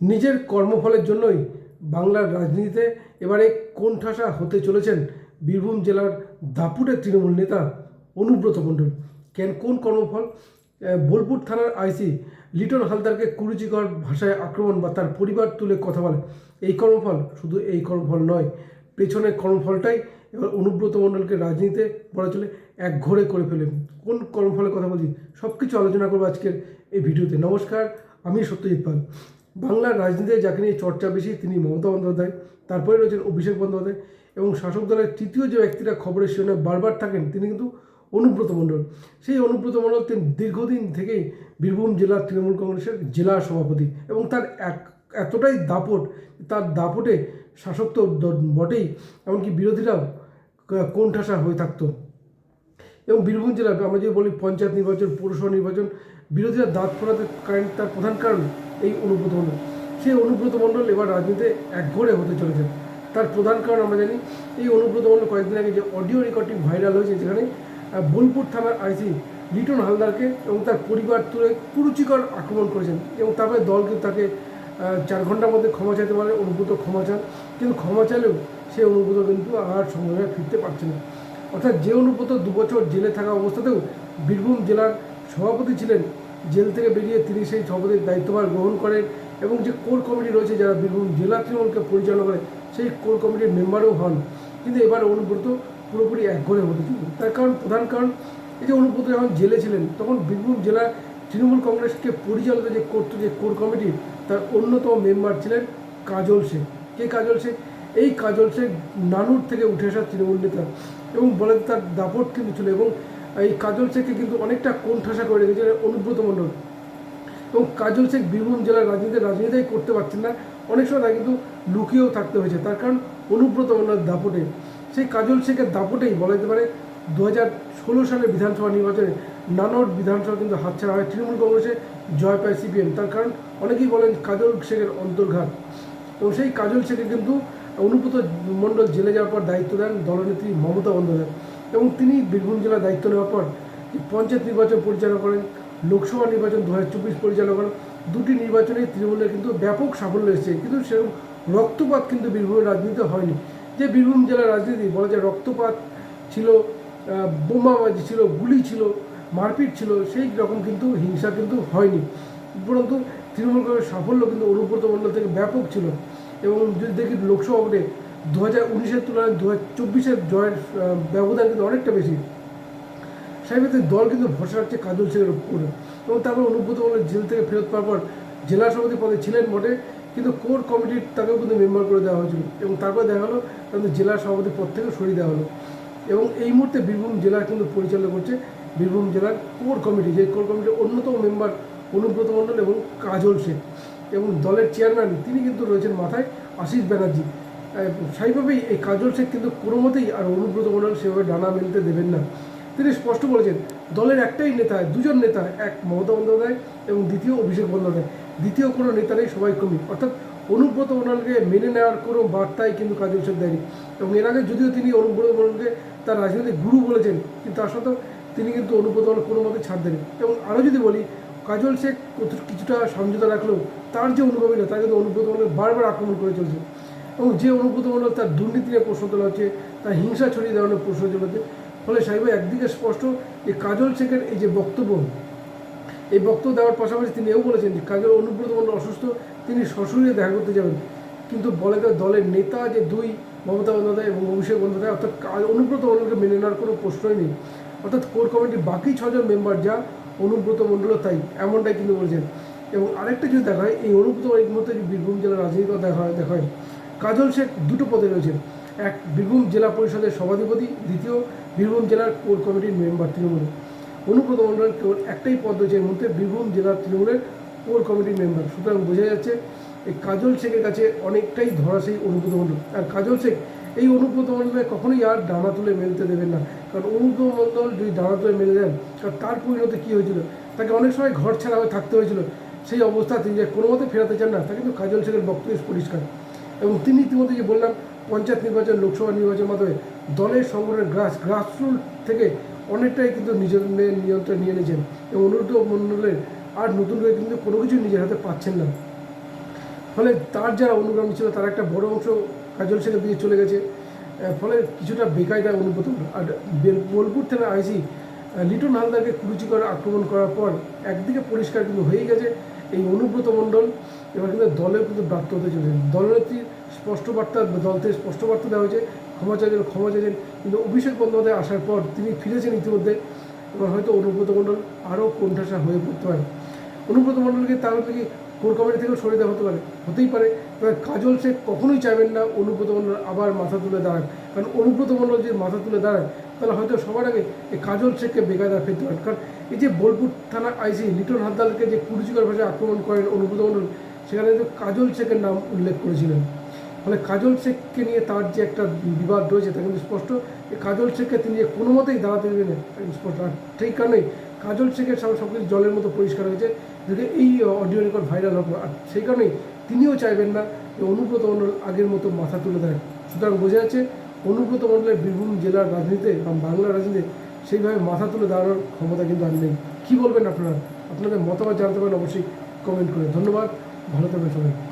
নিজের কর্মফলের জন্যই বাংলার রাজনীতিতে এবারে কোণঠাসা হতে চলেছেন বীরভূম জেলার দাপুটের তৃণমূল নেতা অনুব্রত মণ্ডল। কেন, কোন কর্মফল? বোলপুর থানার আইসি লিটন হালদারকে কুরুচিকর ভাষায় আক্রমণ বা তার পরিবার তুলে কথা বলে। এই কর্মফল শুধু এই কর্মফল নয়, পেছনের কর্মফলটাই এবার অনুব্রত মণ্ডলকে রাজনীতিতে বলা চলে এক ঘরে করে ফেলেন কোন কর্মফলের কথা বলছি? সব কিছু আলোচনা করব আজকের এই ভিডিওতে। নমস্কার, আমি সত্যজিৎ পাল। বাংলার রাজনীতিতে যাকে নিয়ে চর্চা বেশি, তিনি মমতা বন্দ্যোপাধ্যায়, তারপরে রয়েছেন অভিষেক বন্দ্যোপাধ্যায় এবং শাসক দলের তৃতীয় যে ব্যক্তিরা খবরের শিরোনে বারবার থাকেন, তিনি কিন্তু অনুব্রত মণ্ডল। সেই অনুব্রত মণ্ডল তিনি দীর্ঘদিন থেকেই বীরভূম জেলার তৃণমূল কংগ্রেসের জেলা সভাপতি এবং তার এক, এতটাই দাপট, তার দাপটে শাসক তো বটেই, এমনকি বিরোধীরাও কোণঠাসা হয়ে থাকতো। এবং বীরভূম জেলার, আমরা যদি বলি পঞ্চায়েত নির্বাচন, পৌরসভা নির্বাচন, বিরোধীরা দাঁত ফোরাতে কারেন্ট তার প্রধান কারণ এই অনুব্রত মণ্ডল। সেই অনুব্রত মণ্ডল এবার রাজনীতিতে একঘরে হতে চলেছে। তার প্রধান কারণ আমরা জানি, এই অনুব্রত মণ্ডল কয়েকদিন আগে যে অডিও রেকর্ডিং ভাইরাল হয়েছে যেখানে বোলপুর থানার আইসি লিটন হালদারকে এবং তার পরিবার তুলে কুরুচিকর আক্রমণ করেছেন এবং তারপরে দল কিন্তু তাকে চার ঘণ্টার মধ্যে ক্ষমা চাইতে পারে, অনুব্রত ক্ষমা চান। কিন্তু ক্ষমা চাইলেও সে অনুব্রত কিন্তু আর সঙ্গে ফিরতে পারছে না। অর্থাৎ যে অনুব্রত দু বছর জেলে থাকা অবস্থাতেও বীরভূম জেলার সভাপতি ছিলেন জেল থেকে বেরিয়ে তিনি সেই সভাপতির দায়িত্বভার গ্রহণ করেন এবং যে কোর কমিটি রয়েছে যারা বীরভূম জেলা তৃণমূলকে পরিচালনা করে, সেই কোর কমিটির মেম্বারও হন। কিন্তু এবার অনুব্রত পুরোপুরি একঘরে হতে চলল তার কারণ, প্রধান কারণ, এই যে অনুব্রত যখন জেলে ছিলেন, তখন বীরভূম জেলা তৃণমূল কংগ্রেসকে পরিচালিত যে করত, যে কোর কমিটি, তার অন্যতম মেম্বার ছিলেন কাজল শেখ কে কাজল শেখ এই কাজল শেখ নানুর থেকে উঠে আসা তৃণমূল নেতা এবং বলে তার দাপট কিন্তু ছিল এবং এই কাজল শেখকে কিন্তু অনেকটা কোণঠাসা করে রেখেছে অনুব্রত মণ্ডল। এবং কাজল শেখ বীরভূম জেলার রাজনীতি রাজনীতিই করতে পারছেন না। অনেক সময় তাকে কিন্তু লুকিয়েও থাকতে হয়েছে। তার কারণ অনুব্রত মণ্ডলের দাপটে। সেই কাজল শেখের দাপটেই বলা যেতে পারে দু হাজার ষোলো সালের বিধানসভা নির্বাচনে নানট বিধানসভা কিন্তু হাতছাড়া হয়। তৃণমূল কংগ্রেসে জয় পায় সিপিএম। তার কারণ অনেকেই বলেন কাজল শেখের অন্তর্ঘাত। এবং সেই কাজল শেখে কিন্তু অনুব্রত মণ্ডল জেলে যাওয়ার পর দায়িত্ব দেন দলনেত্রী মমতা বন্দ্যোপাধ্যায়। এবং তিনি বীরভূম জেলার দায়িত্ব নেওয়ার পর পঞ্চায়েত নির্বাচন পরিচালনা করেন, লোকসভা নির্বাচন দু হাজার চব্বিশ পরিচালনা করেন, দুটি নির্বাচনে তৃণমূলের কিন্তু ব্যাপক সাফল্য এসেছে। কিন্তু সেরকম রক্তপাত কিন্তু বীরভূমের রাজনীতিতে হয়নি। যে বীরভূম জেলার রাজনীতি, বলা যায় রক্তপাত ছিল বোমাবাজি ছিল, গুলি ছিল, মারপিট ছিল, সেই রকম কিন্তু হিংসা কিন্তু হয়নি। উপরন্তু তৃণমূল কংগ্রেসের সাফল্য কিন্তু অনুব্রত মণ্ডল থেকে ব্যাপক ছিল। এবং যদি দেখি লোকসভা ভোটে দু হাজার উনিশের তুলনায় দু হাজার চব্বিশের জয়ের ব্যবধান কিন্তু অনেকটা বেশি। সেই ক্ষেত্রে দল কিন্তু ভরসা রাখছে কাজল শেখের উপরে। এবং তারপর অনুব্রত মণ্ডল জেল থেকে ফেরত পাওয়ার পর জেলা সভাপতি পদে ছিলেন বটে, কিন্তু কোর কমিটির তাকেও কিন্তু মেম্বার করে দেওয়া হয়েছিল। এবং তারপর দেখা হলো তাদের জেলা সভাপতি পদ থেকে সরিয়ে দেওয়া হলো। এবং এই মুহূর্তে বীরভূম জেলা কিন্তু পরিচালনা করছে বীরভূম জেলার কোর কমিটি, যে কোর কমিটির অন্যতম মেম্বার অনুব্রত মণ্ডল এবং কাজল সেন। এবং দলের চেয়ারম্যান তিনি কিন্তু রয়েছেন মাথায় আশিস ব্যানার্জি। স্বাভাবিকভাবেই এই কাজল শেখ কিন্তু কোনো মতেই আর অনুব্রত মণ্ডল সেভাবে ডানা মেলতে দেবেন না। তিনি স্পষ্ট বলেছেন, দলের একটাই নেতা, দুজন নেতা, এক মমতা বন্দ্যোপাধ্যায় এবং দ্বিতীয় অভিষেক বন্দ্যোপাধ্যায়। দ্বিতীয় কোনো নেতা নেই সবাই কর্মী। অর্থাৎ অনুব্রত মণ্ডলকে মেনে নেওয়ার কোনো বার্তাই কিন্তু কাজল শেখ দেয়নি। এবং এর আগে যদিও তিনি অনুব্রত মণ্ডলকে তার রাজনৈতিক গুরু বলেছেন, কিন্তু তার সত্ত্বেও তিনি কিন্তু অনুব্রত মণ্ডল কোনো মতে ছাড় দেননি। এবং আরও যদি বলি, কাজল শেখ কিছুটা সমঝোতা রাখলেও তার যে অনুভবীরা তার কিন্তু অনুব্রত মণ্ডল বারবার আক্রমণ করে চলছে। এবং যে মণ্ডল তার দুর্নীতি নিয়ে প্রশ্ন তোলা হচ্ছে, তার হিংসা ছড়িয়ে দেওয়ানোর প্রশ্ন চলেছে ফলে সাহেব একদিকে স্পষ্ট যে কাজল শেখের এই যে বক্তব্য, এই বক্তব্য দেওয়ার পাশাপাশি তিনি এও বলেছেন যে কাজল অনুব্রত মণ্ডল অসুস্থ, তিনি শ্বশুরে দেখা করতে যাবেন। কিন্তু বলে দলের নেতা যে দুই, মমতা বন্দ্যোপাধ্যায় এবং অভিষেক বন্দ্যোপাধ্যায়, অর্থাৎ অনুব্রত মণ্ডলকে মেনে নেওয়ার কোনো প্রশ্নই নেই। অর্থাৎ কোর কমিটির বাকি ছজন মেম্বার যা অনুব্রত মণ্ডলও তাই, এমনটাই কিন্তু বলেছেন। এবং আরেকটা যদি দেখা হয়, এই অনুব্রত এই মুহূর্তে বীরভূম জেলার রাজনীতি দেখা হয় দেখা হয় কাজল শেখ দুটো পদে রয়েছেন। এক বীরভূম জেলা পরিষদের সভাধিপতি, দ্বিতীয় বীরভূম জেলার কোর কমিটির মেম্বার তৃণমূলের। অনুব্রত মণ্ডলের কেবল একটাই পদ রয়েছে, এর মধ্যে বীরভূম জেলার তৃণমূলের কোর কমিটির মেম্বার। সুতরাং বোঝা যাচ্ছে, এই কাজল শেখের কাছে অনেকটাই ধরা সেই অনুব্রত মণ্ডল। আর কাজল শেখ, এই অনুব্রত মণ্ডলে কখনোই আর ডানা তুলে মেলতে দেবেন না। কারণ অনুব্রত মণ্ডল যদি ডানা তুলে মেলে দেন কারণ তার পরিণতি কী হয়েছিল? তাকে অনেক সময় ঘর ছাড়া হয়ে থাকতে হয়েছিল। সেই অবস্থা তিনি যে কোনো মতে ফেরাতে চান না, তা কিন্তু কাজল শেখের বক্তব্য পরিষ্কার। এবং তিনি ইতিমধ্যে যে বললাম, পঞ্চায়েত নির্বাচন, লোকসভা নির্বাচনের মাধ্যমে দলের সংগঠনের গ্রাস গ্রাসরুট থেকে অনেকটাই কিন্তু নিজের নিয়ন্ত্রণ নিয়ে নিয়েছেন। এবং অনুরুদ্ধ মণ্ডলের আর নতুন করে কিন্তু কোনো কিছু নিজের হাতে পাচ্ছেন না। ফলে তার যারা অনুগামী ছিল, তার একটা বড় অংশ কাজল শেখের দিয়ে চলে গেছে। ফলে কিছুটা বেকায়দায় অনুব্রত মণ্ডল। আর বোলপুর থানার আইসি লিটন হালদারকে কুরুচি করে আক্রমণ করার পর একদিকে পরিষ্কার কিন্তু হয়েই গেছে। এই অনুব্রত মণ্ডল এবার কিন্তু দলের কিন্তু ব্রাত্য হতে চলেছে। দলনেত্রীর স্পষ্ট বার্তা দল থেকে স্পষ্ট বার্তা দেওয়া হয়েছে। ক্ষমা চাইছেন ক্ষমা চাইছেন কিন্তু অভিষেক বন্দ্যোপাধ্যায় আসার পর তিনি ফিরেছেন ইতিমধ্যে। এবার হয়তো অনুব্রত মণ্ডল আরও কোণঠাসা হয়ে পড়তে পারে। অনুব্রত মণ্ডলকে তাহলে কি কোর কমিটি থেকেও সরে দেওয়া হতে পারে? হতেই পারে। তবে কাজল শেখ কখনোই চাইবেন না অনুব্রত মণ্ডল আবার মাথা তুলে দাঁড়ান কারণ অনুব্রত মণ্ডল যদি মাথা তুলে দাঁড়ায়, তাহলে হয়তো সবার আগে এই কাজল শেখকে বেকায়দা ফেলতে পারেন কারণ এই যে বোলপুর থানা আইসি লিটন হালদারকে যে কুরুচিকর ভাষায় আক্রমণ করেন অনুব্রত মণ্ডল সেখানে কিন্তু কাজল শেখের নাম উল্লেখ করেছিলেন। ফলে কাজল শেখকে নিয়ে তার যে একটা বিবাদ রয়েছে তা কিন্তু স্পষ্ট। এই কাজল শেখকে তিনি যে কোনো মতেই দাঁড়াতে দেবেন তা কিন্তু স্পষ্ট। আর সেই কারণেই কাজল শেখের সামনে সব কিছু জলের মতো পরিষ্কার হয়েছে যাতে এই অডিও রেকর্ড ভাইরাল হবে আর সেই কারণেই তিনিও চাইবেন না যে অনুব্রত মণ্ডল আগের মতো মাথা তুলে দেয় সুতরাং বোঝা যাচ্ছে, অনুব্রত মণ্ডলের বীরভূম জেলার রাজনীতিতে বা বাংলার রাজনীতিতে সেইভাবে মাথা তুলে দাঁড়ানোর ক্ষমতা কিন্তু আর নেই। কী বলবেন আপনারা? আপনাদের মতামত জানতে পারেন অবশ্যই কমেন্ট করে। ধন্যবাদ। ভালো থাকবেন সবাই।